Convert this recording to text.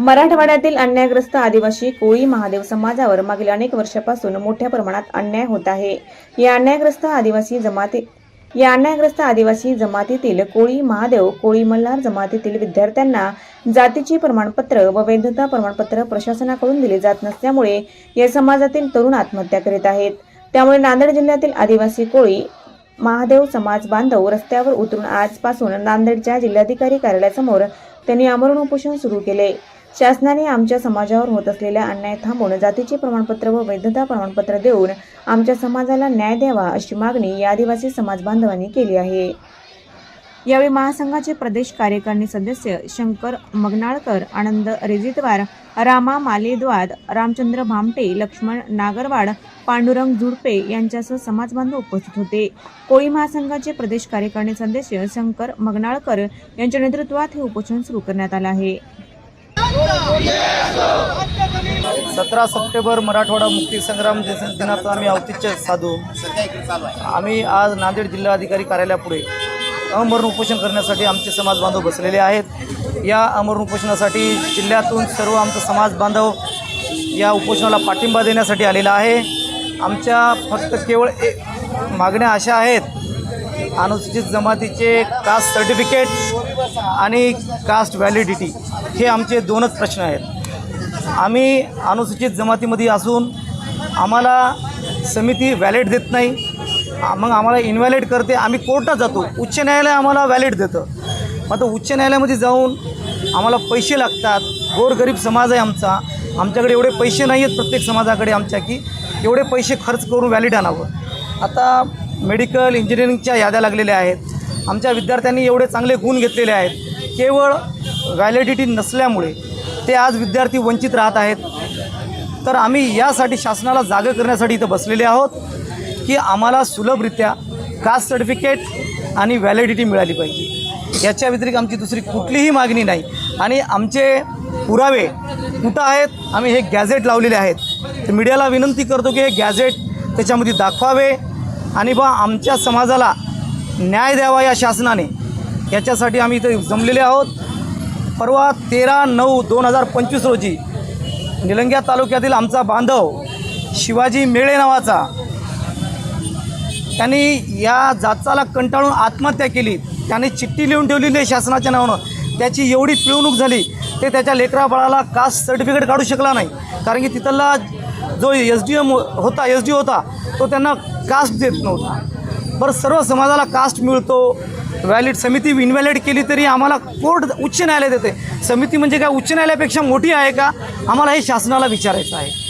मराठवाड्यातील अन्यायग्रस्त आदिवासी कोळी महादेव समाजावर मागील अनेक वर्षापासून मोठ्या प्रमाणात अन्याय होत आहे. या अन्यायग्रस्त आदिवासी जमाती या अन्यायग्रस्त आदिवासी जमातीतील कोळी महादेव कोळी मल्हार जमातीतील विद्यार्थ्यांना जातीची प्रमाणपत्र व वैधता प्रमाणपत्र प्रशासनाकडून दिले जात नसल्यामुळे या समाजातील तरुण आत्महत्या करीत आहेत. त्यामुळे नांदेड जिल्ह्यातील आदिवासी कोळी महादेव समाज बांधव रस्त्यावर उतरून आजपासून नांदेडच्या जिल्हाधिकारी कार्यालयासमोर त्यांनी आमरण उपोषण सुरू केले. शासनाने आमच्या समाजावर होत असलेल्या अन्याय थांबवून जातीचे प्रमाणपत्र व वैधता प्रमाणपत्र देऊन आमच्या समाजाला न्याय द्यावा अशी मागणी या आदिवासी समाज बांधवांनी केली आहे. यावेळी महासंघाचे प्रदेश कार्यकारिणी सदस्य शंकर मगनाळकर आनंद रेजितवार रामा मालेद्वाद रामचंद्र भामटे लक्ष्मण नागरवाड पांडुरंग झुडपे यांच्यासह समाजबांधव उपस्थित होते. कोळी महासंघाचे प्रदेश कार्यकारिणी सदस्य शंकर मगनाळकर यांच्या नेतृत्वात हे उपोषण सुरू करण्यात आलं आहे. सतरा सप्टेंबर मराठवाडा मुक्ती संग्राम दिनाचं आम्ही औचित्य साधू. आम्ही आज नांदेड जिल्हाधिकारी कार्यालयापुढे अमरण उपोषण करण्यासाठी आमचे समाज बांधव बसलेले आहेत. या अमरण उपोषणासाठी जिल्ह्यातून सर्व आमचा समाज बांधव या उपोषणाला पाठिंबा देण्यासाठी आलेला आहे. आमच्या फक्त केवळ ए मागण्या अशा आहेत. अनुसूचित जमातीचे कास्ट सर्टिफिकेट आणि कास्ट व्हॅलिडिटी हे आमचे दोनच प्रश्न आहेत. आम्ही अनुसूचित जमातीमध्ये असून आम्हाला समिती व्हॅलिड देत नाही. मग आम्हाला इनव्हॅलिड करते. आम्ही कोर्टात जातो. उच्च न्यायालय आम्हाला व्हॅलिड देतं. मग आता उच्च न्यायालयामध्ये जाऊन आम्हाला पैसे लागतात. गोरगरीब समाज आहे आमचा. आमच्याकडे एवढे पैसे नाही आहेत प्रत्येक समाजाकडे आमच्या की एवढे पैसे खर्च करून व्हॅलिड आणावं. आता मेडिकल इंजिनिअरिंगच्या याद्या लागलेल्या आहेत. आमच्या विद्यार्थ्यांनी एवढे चांगले गुण घेतलेले आहेत. केवळ व्हॅलिडिटी नसल्यामुळे ते आज विद्यार्थी वंचित राहत आहेत. तर आम्ही यासाठी शासनाला जागं करण्यासाठी इथं बसलेले आहोत की आम्हाला सुलभरित्या कास्ट सर्टिफिकेट आणि व्हॅलिडिटी मिळाली पाहिजे. याच्या व्यतिरिक्त आमची दुसरी कुठलीही मागणी नाही. आणि आमचे पुरावे कुठं आहेत? आम्ही हे गॅझेट लावलेले आहेत. तर मीडियाला विनंती करतो की हे गॅझेट त्याच्यामध्ये दाखवावे आणि बा आमच्या समाजाला न्याय द्यावा या शासनाने. याच्यासाठी आम्ही इथं जमलेले आहोत. परवा तेरा नऊ दोन हजार पंचवीस रोजी निलंग्या तालुक्यातील आमचा बांधव शिवाजी मेळे नावाचा त्यांनी या जाचाला कंटाळून आत्महत्या केली. त्याने चिठ्ठी लिहून ठेवलेली आहे शासनाच्या नावानं. त्याची एवढी पिळवणूक झाली ते त्याच्या लेकरा बाळाला कास्ट सर्टिफिकेट काढू शकला नाही. कारण की तिथला जो एस डी एम होता एस डी होता तो त्यांना कास्ट देत नव्हता. बरं सर्व समाजाला कास्ट मिळतो व्हॅलिड समिती इनव्हॅलिड केली तरी आम्हाला कोर्ट उच्च न्यायालय देते. समिती म्हणजे काय? उच्च न्यायालयापेक्षा मोठी आहे का? आम्हाला हे शासनाला विचारायचं आहे.